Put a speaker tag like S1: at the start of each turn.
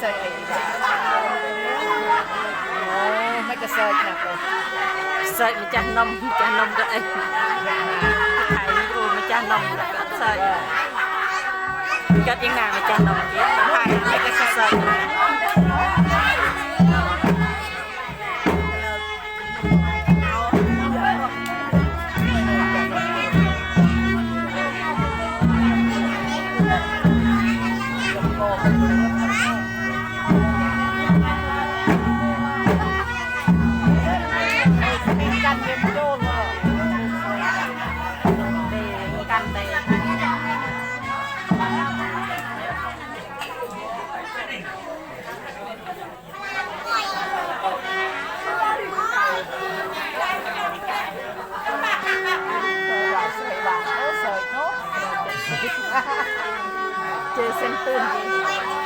S1: sợi ấy cả Ồ, mấy cái sợi nè cô
S2: เสิร์ฟมาจานนมจานนมก็ไอ้ถ่ายวิดีโอมาจานนมแล้วก็เสิร์ฟก็ยังนานมีจานนมเยอะถ่ายไม่ก็เสิร์
S1: 先輩です。